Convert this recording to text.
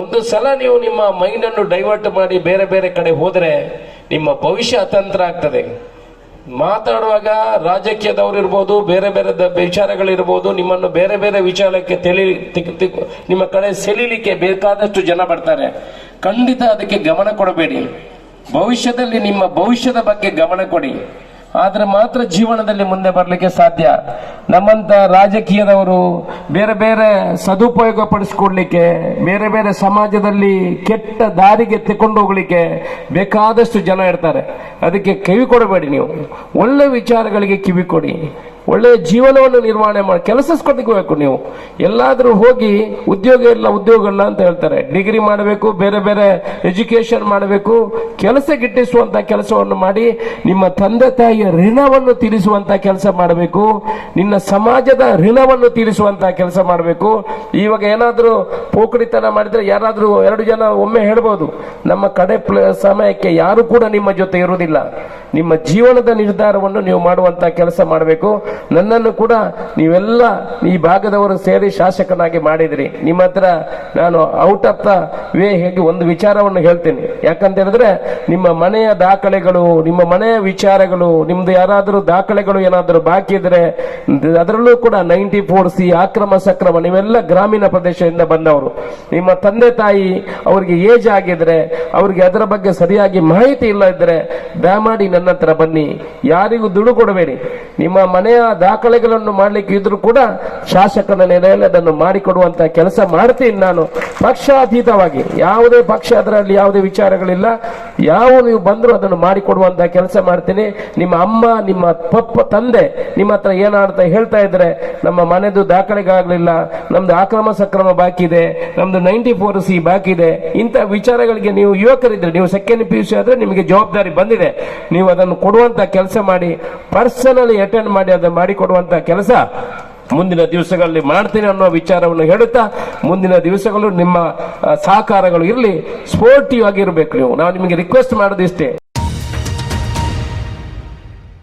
ಒಂದು ಸಲ ನೀವು ನಿಮ್ಮ ಮೈಂಡ್ ಅನ್ನು ಡೈವರ್ಟ್ ಮಾಡಿ ಬೇರೆ ಬೇರೆ ಕಡೆ ಹೋದರೆ ನಿಮ್ಮ ಭವಿಷ್ಯ ಅತಂತ್ರ ಆಗ್ತದೆ. ಮಾತಾಡುವಾಗ ರಾಜಕೀಯದವರು ಇರ್ಬೋದು, ಬೇರೆ ಬೇರೆ ವಿಚಾರಗಳಿರ್ಬೋದು ನಿಮ್ಮನ್ನು ಬೇರೆ ಬೇರೆ ವಿಚಾರಕ್ಕೆ ತೆಲಿ ನಿಮ್ಮ ಕಡೆ ಸೆಲೀಲಿಕ್ಕೆ ಬೇಕಾದಷ್ಟು ಜನ ಬರ್ತಾರೆ. ಖಂಡಿತ ಅದಕ್ಕೆ ಗಮನ ಕೊಡಬೇಡಿ. ಭವಿಷ್ಯದಲ್ಲಿ ನಿಮ್ಮ ಭವಿಷ್ಯದ ಬಗ್ಗೆ ಗಮನ ಕೊಡಿ. ಆದ್ರೆ ಮಾತ್ರ ಜೀವನದಲ್ಲಿ ಮುಂದೆ ಬರಲಿಕ್ಕೆ ಸಾಧ್ಯ. ನಮ್ಮಂತ ರಾಜಕೀಯದವರು ಬೇರೆ ಬೇರೆ ಸದುಪಯೋಗ ಪಡಿಸ್ಕೊಡ್ಲಿಕ್ಕೆ, ಬೇರೆ ಬೇರೆ ಸಮಾಜದಲ್ಲಿ ಕೆಟ್ಟ ದಾರಿಗೆ ತೆಕೊಂಡು ಹೋಗ್ಲಿಕ್ಕೆ ಬೇಕಾದಷ್ಟು ಜನ ಇರ್ತಾರೆ. ಅದಕ್ಕೆ ಕಿವಿ ಕೊಡಬೇಡಿ ನೀವು. ಒಳ್ಳೆ ವಿಚಾರಗಳಿಗೆ ಕಿವಿ ಕೊಡಿ ಒಳ್ಳೆಯ ಜೀವನವನ್ನು ನಿರ್ವಹಣೆ ಮಾಡಿ, ಕೆಲಸ ಕೊಡಬೇಕು ನೀವು. ಎಲ್ಲಾದರೂ ಹೋಗಿ ಉದ್ಯೋಗ ಇಲ್ಲ ಉದ್ಯೋಗ ಇಲ್ಲ ಅಂತ ಹೇಳ್ತಾರೆ. ಡಿಗ್ರಿ ಮಾಡಬೇಕು, ಬೇರೆ ಬೇರೆ ಎಜುಕೇಶನ್ ಮಾಡಬೇಕು, ಕೆಲಸ ಗಿಟ್ಟಿಸುವಂತ ಕೆಲಸವನ್ನು ಮಾಡಿ, ನಿಮ್ಮ ತಂದೆ ತಾಯಿಯ ಋಣವನ್ನು ತೀರಿಸುವಂತ ಕೆಲಸ ಮಾಡಬೇಕು, ನಿನ್ನ ಸಮಾಜದ ಋಣವನ್ನು ತೀರಿಸುವಂತ ಕೆಲಸ ಮಾಡಬೇಕು. ಇವಾಗ ಏನಾದರೂ ಪೋಕಡಿತನ ಮಾಡಿದ್ರೆ ಯಾರಾದರೂ ಎರಡು ಜನ ಒಮ್ಮೆ ಹೇಳ್ಬೋದು, ನಮ್ಮ ಕಡೆ ಸಮಯಕ್ಕೆ ಯಾರು ಕೂಡ ನಿಮ್ಮ ಜೊತೆ ಇರುವುದಿಲ್ಲ. ನಿಮ್ಮ ಜೀವನದ ನಿರ್ಧಾರವನ್ನು ನೀವು ಮಾಡುವಂತ ಕೆಲಸ ಮಾಡಬೇಕು. ನನ್ನನ್ನು ಕೂಡ ನೀವೆಲ್ಲ ಈ ಭಾಗದವರು ಸೇರಿ ಶಾಸಕನಾಗಿ ಮಾಡಿದ್ರಿ. ನಿಮ್ಮ ಹತ್ರ ನಾನು ಔಟ್ ಆಫ್ ದ ವೇ ಹೇಗೆ ಒಂದು ವಿಚಾರವನ್ನು ಹೇಳ್ತೀನಿ. ಯಾಕಂತ ಹೇಳಿದ್ರೆ ನಿಮ್ಮ ಮನೆಯ ದಾಖಲೆಗಳು, ನಿಮ್ಮ ಮನೆಯ ವಿಚಾರಗಳು, ನಿಮ್ದು ಯಾರಾದರೂ ದಾಖಲೆಗಳು ಏನಾದರೂ ಬಾಕಿ ಇದ್ರೆ, ಅದರಲ್ಲೂ ಕೂಡ ನೈಂಟಿ ಫೋರ್ ಸಿ ಆಕ್ರಮ ಸಕ್ರಮ ನೀವೆಲ್ಲ ಗ್ರಾಮೀಣ ಪ್ರದೇಶದಿಂದ ಬಂದವರು. ನಿಮ್ಮ ತಂದೆ ತಾಯಿ ಅವರಿಗೆ ಏಜ್ ಆಗಿದ್ರೆ, ಅವರಿಗೆ ಅದರ ಬಗ್ಗೆ ಸರಿಯಾಗಿ ಮಾಹಿತಿ ಇಲ್ಲ ಇದ್ರೆ, ದಯಮಾಡಿ ನನ್ನ ಹತ್ರ ಬನ್ನಿ. ಯಾರಿಗೂ ದುಡ್ಡು ಕೊಡಬೇಡಿ ನಿಮ್ಮ ಮನೆಯ ದಾಖಲೆಗಳನ್ನು ಮಾಡಲಿಕ್ಕೆ ಇದ್ರು ಕೂಡ ಶಾಸಕನ ನೆಲೆಯಲ್ಲಿ ಅದನ್ನು ಮಾಡಿಕೊಡುವಂತಹ ಕೆಲಸ ಮಾಡ್ತೀನಿ ನಾನು. ಪಕ್ಷಾತೀತವಾಗಿ ಯಾವುದೇ ಪಕ್ಷ ಅದರಲ್ಲಿ ಯಾವುದೇ ವಿಚಾರಗಳಿಲ್ಲ. ಯಾವ ನೀವು ಬಂದರೂ ಅದನ್ನು ಮಾಡಿಕೊಡುವಂತಹ ಕೆಲಸ ಮಾಡ್ತೀನಿ. ನಿಮ್ಮ ಅಮ್ಮ, ನಿಮ್ಮ ಪಪ್ಪ, ತಂದೆ ನಿಮ್ಮ ಹತ್ರ ಏನಾಡ್ತಾ ಹೇಳ್ತಾ ಇದ್ರೆ ನಮ್ಮ ಮನೆದು ದಾಖಲೆಗಾಗಲಿಲ್ಲ. ನಮ್ದು ಆಕ್ರಮ ಸಕ್ರಮ ಬಾಕಿ ಇದೆ. ನಮ್ದು ನೈಂಟಿ ಫೋರ್ ಸಿ ಬಾಕಿ ಇದೆ. ಇಂಥ ವಿಚಾರಗಳಿಗೆ ನೀವು ಯುವಕರಿದ್ರೆ, ನೀವು ಸೆಕೆಂಡ್ ಪಿ ಯು ಸಿ ಆದ್ರೆ ನಿಮಗೆ ಜವಾಬ್ದಾರಿ ಬಂದಿದೆ. ನೀವು ಅದನ್ನು ಕೊಡುವಂತ ಕೆಲಸ ಮಾಡಿ, ಪರ್ಸನಲಿ ಅಟೆಂಡ್ ಮಾಡಿ ಅದನ್ನು ಮಾಡಿಕೊಡುವಂತ ಕೆಲಸ ಮುಂದಿನ ದಿವಸಗಳಲ್ಲಿ ಮಾಡ್ತೇನೆ ಅನ್ನೋ ವಿಚಾರವನ್ನು ಹೇಳುತ್ತಾ, ಮುಂದಿನ ದಿವಸಗಳು ನಿಮ್ಮ ಸಹಕಾರಗಳು ಇರಲಿ ಸ್ಪೋರ್ಟಿವ್ ಆಗಿರಬೇಕು ನೀವು. ನಾವು ನಿಮಗೆ ರಿಕ್ವೆಸ್ಟ್ ಮಾಡೋದು ಇಷ್ಟೇ